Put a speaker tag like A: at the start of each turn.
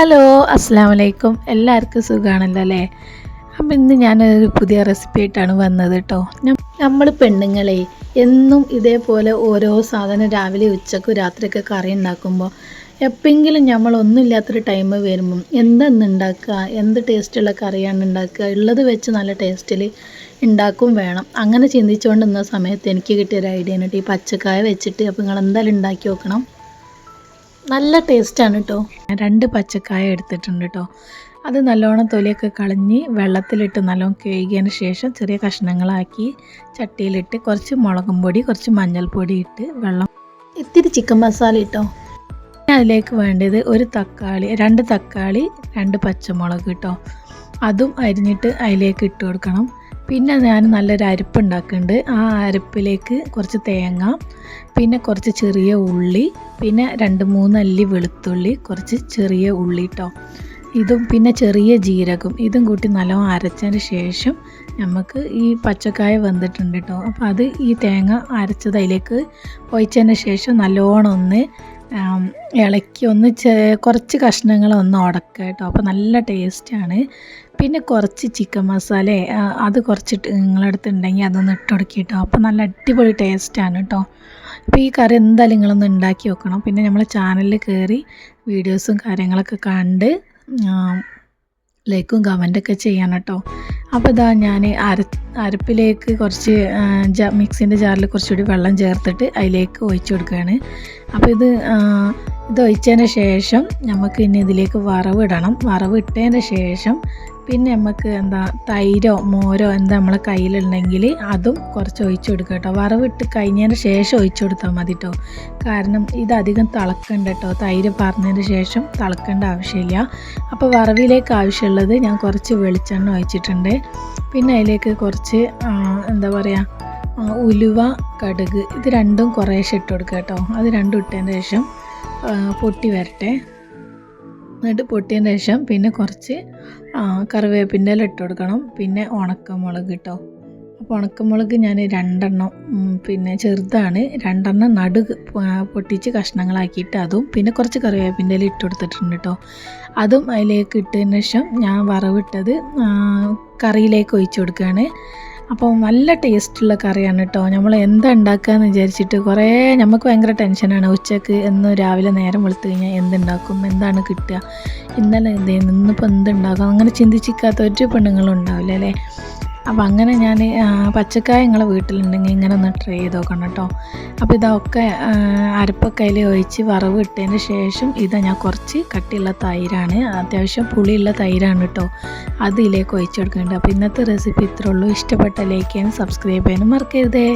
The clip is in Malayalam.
A: ഹലോ അസ്സാം വലൈക്കും എല്ലാവർക്കും സുഖമാണല്ലോ അല്ലേ? അപ്പം ഇന്ന് ഞാനൊരു പുതിയ റെസിപ്പി ആയിട്ടാണ് വന്നത് കേട്ടോ. നമ്മൾ പെണ്ണുങ്ങളെ എന്നും ഇതേപോലെ ഓരോ സാധനം രാവിലെ ഉച്ചക്കും രാത്രിയൊക്കെ കറി ഉണ്ടാക്കുമ്പോൾ എപ്പോഴെങ്കിലും നമ്മൾ ഒന്നുമില്ലാത്തൊരു ടൈം വരുമ്പം എന്തെന്ന് ഉണ്ടാക്കുക എന്ത് ടേസ്റ്റുള്ള കറിയാണ് ഉണ്ടാക്കുക ഉള്ളത് വെച്ച് നല്ല ടേസ്റ്റിൽ ഉണ്ടാക്കും വേണം. അങ്ങനെ ചിന്തിച്ചുകൊണ്ടിരുന്ന സമയത്ത് എനിക്ക് കിട്ടിയൊരു ഐഡിയ ആണ് കേട്ടോ ഈ പച്ചക്കായ വെച്ചിട്ട് അപ്പോൾ നിങ്ങൾ എന്തായാലും ഉണ്ടാക്കി നോക്കണം. നല്ല ടേസ്റ്റാണ് കേട്ടോ രണ്ട് പച്ചക്കായ എടുത്തിട്ടുണ്ട് കേട്ടോ അത് നല്ലോണം തൊലിയൊക്കെ കളഞ്ഞ് വെള്ളത്തിലിട്ട് നല്ലോണം കഴുകിയതിന് ശേഷം ചെറിയ കഷ്ണങ്ങളാക്കി ചട്ടിയിലിട്ട് കുറച്ച് മുളകും പൊടി കുറച്ച് മഞ്ഞൾപ്പൊടി ഇട്ട് വെള്ളം ഇത്തിരി ചിക്കൻ മസാല ഇട്ടോ. അതിലേക്ക് വേണ്ടത് ഒരു തക്കാളി രണ്ട് തക്കാളി രണ്ട് പച്ചമുളക് കേട്ടോ അതും അരിഞ്ഞിട്ട് അതിലേക്ക് ഇട്ട് കൊടുക്കണം. പിന്നെ ഞാൻ നല്ലൊരു അരിപ്പ് ഉണ്ടാക്കുന്നുണ്ട്. ആ അരിപ്പിലേക്ക് കുറച്ച് തേങ്ങ പിന്നെ കുറച്ച് ചെറിയ ഉള്ളി പിന്നെ രണ്ട് മൂന്ന് അല്ലി വെളുത്തുള്ളി കുറച്ച് ചെറിയ ഉള്ളി കേട്ടോ ഇതും പിന്നെ ചെറിയ ജീരകം ഇതും കൂട്ടി നല്ലോണം അരച്ചതിന് ശേഷം നമുക്ക് ഈ പച്ചക്കായ വെന്തിട്ടുണ്ട് കേട്ടോ അപ്പോൾ അത് ഈ തേങ്ങ അരച്ചത് അതിലേക്ക് ഒഴിച്ചതിന് ശേഷം നല്ലോണം ഒന്ന് ഇളക്കി ഒന്ന് കുറച്ച് കഷ്ണങ്ങൾ ഒന്ന് ഉടക്കുക കേട്ടോ അപ്പോൾ നല്ല ടേസ്റ്റാണ് പിന്നെ കുറച്ച് ചിക്കൻ മസാല അത് കുറച്ചിട്ട് നിങ്ങളടുത്ത് ഉണ്ടെങ്കിൽ അതൊന്ന് ഇട്ട് കേട്ടോ അപ്പോൾ നല്ല അടിപൊളി ടേസ്റ്റാണ് കേട്ടോ അപ്പോൾ ഈ കറി എന്തായാലും നിങ്ങളൊന്ന് ഉണ്ടാക്കി വെക്കണം പിന്നെ നമ്മൾ ചാനലിൽ കയറി വീഡിയോസും കാര്യങ്ങളൊക്കെ കണ്ട് ലൈക്കും കമന്റൊക്കെ ചെയ്യണം കേട്ടോ അപ്പോൾ ഇതാ ഞാൻ അര അരപ്പിലേക്ക് കുറച്ച് മിക്സിന്റെ ജാറിൽ കുറച്ചുകൂടി വെള്ളം ചേർത്തിട്ട് അതിലേക്ക് ഒഴിച്ചു കൊടുക്കുകയാണ്. അപ്പോൾ ഇത് ഇത് ഒഴിച്ചതിന് ശേഷം നമുക്ക് ഇനി ഇതിലേക്ക് വറവ് ഇടണം. വറവ് ഇട്ടതിന് ശേഷം പിന്നെ നമുക്ക് എന്താ തൈരോ മോരോ എന്താ നമ്മളെ കയ്യിലുണ്ടെങ്കിൽ അതും കുറച്ച് ഒഴിച്ചു കൊടുക്കുക കേട്ടോ. വറവിട്ട് കഴിഞ്ഞതിന് ശേഷം ഒഴിച്ചു കൊടുത്താൽ മതി കേട്ടോ. കാരണം ഇത് അധികം തിളക്കണ്ട കേട്ടോ. തൈര് പറഞ്ഞതിന് ശേഷം തിളക്കേണ്ട ആവശ്യമില്ല. അപ്പോൾ വറവിലേക്ക് ആവശ്യമുള്ളത് ഞാൻ കുറച്ച് വെളിച്ചെണ്ണ ഒഴിച്ചിട്ടുണ്ട്. പിന്നെ അതിലേക്ക് കുറച്ച് എന്താ പറയുക ഉലുവ കടുക് ഇത് രണ്ടും കുറേശ്ശെ ഇട്ട് കൊടുക്കുക കേട്ടോ. അത് രണ്ടും ഇട്ടതിന് ശേഷം പൊട്ടി വരട്ടെ. എന്നിട്ട് പൊട്ടിയതിന് ശേഷം പിന്നെ കുറച്ച് കറിവേപ്പിന്റെ ഇല ഇട്ട് കൊടുക്കണം. പിന്നെ ഉണക്കമുളക് കേട്ടോ അപ്പോൾ ഉണക്കമുളക് ഞാൻ രണ്ടെണ്ണം പിന്നെ ചെറുതാണ്. രണ്ടെണ്ണം നടു പൊട്ടിച്ച് കഷ്ണങ്ങളാക്കിയിട്ട് അതും പിന്നെ കുറച്ച് കറിവേപ്പിന്റെ ഇല ഇട്ട് കൊടുത്തിട്ടുണ്ട് കേട്ടോ അതും അതിലേക്ക് ഇട്ടതിന് ശേഷം ഞാൻ വറവിട്ടത് കറിയിലേക്ക് ഒഴിച്ചു കൊടുക്കുകയാണ്. അപ്പോൾ നല്ല ടേസ്റ്റുള്ള കറിയാണ് കേട്ടോ നമ്മൾ എന്താ ഉണ്ടാക്കുകയെന്ന് വിചാരിച്ചിട്ട് കുറേ നമുക്ക് ഭയങ്കര ടെൻഷനാണ് ഉച്ചയ്ക്ക് എന്ന് രാവിലെ നേരം വെളുത്തു കഴിഞ്ഞാൽ എന്തുണ്ടാക്കും എന്താണ് കിട്ടുക ഇന്നലെ എന്ത് ഇന്നിപ്പോൾ എന്തുണ്ടാക്കും അങ്ങനെ ചിന്തിച്ചിരിക്കാത്ത ഒരു പെണ്ണുങ്ങളും ഉണ്ടാവില്ല അല്ലേ? അപ്പോൾ അങ്ങനെ ഞാൻ പച്ചക്കായ നിങ്ങളെ വീട്ടിലുണ്ടെങ്കിൽ ഇങ്ങനെ ഒന്ന് ട്രൈ ചെയ്ത് നോക്കണം കേട്ടോ അപ്പോൾ ഇതൊക്കെ അരപ്പൊക്കെ അതിൽ ഒഴിച്ച് വറവ് ഇട്ടതിന് ശേഷം ഇതാ ഞാൻ കുറച്ച് കട്ടിയുള്ള തൈരാണ് അത്യാവശ്യം പുളിയുള്ള തൈരാണ് കേട്ടോ അതിലേക്ക് ഒഴിച്ച് കൊടുക്കുന്നുണ്ട്. അപ്പോൾ ഇന്നത്തെ റെസിപ്പി ഇത്രയുള്ളൂ ഇഷ്ടപ്പെട്ട ലൈക്ക് ചെയ്യാനും സബ്സ്ക്രൈബ് ചെയ്യാനും മറക്കരുതേ.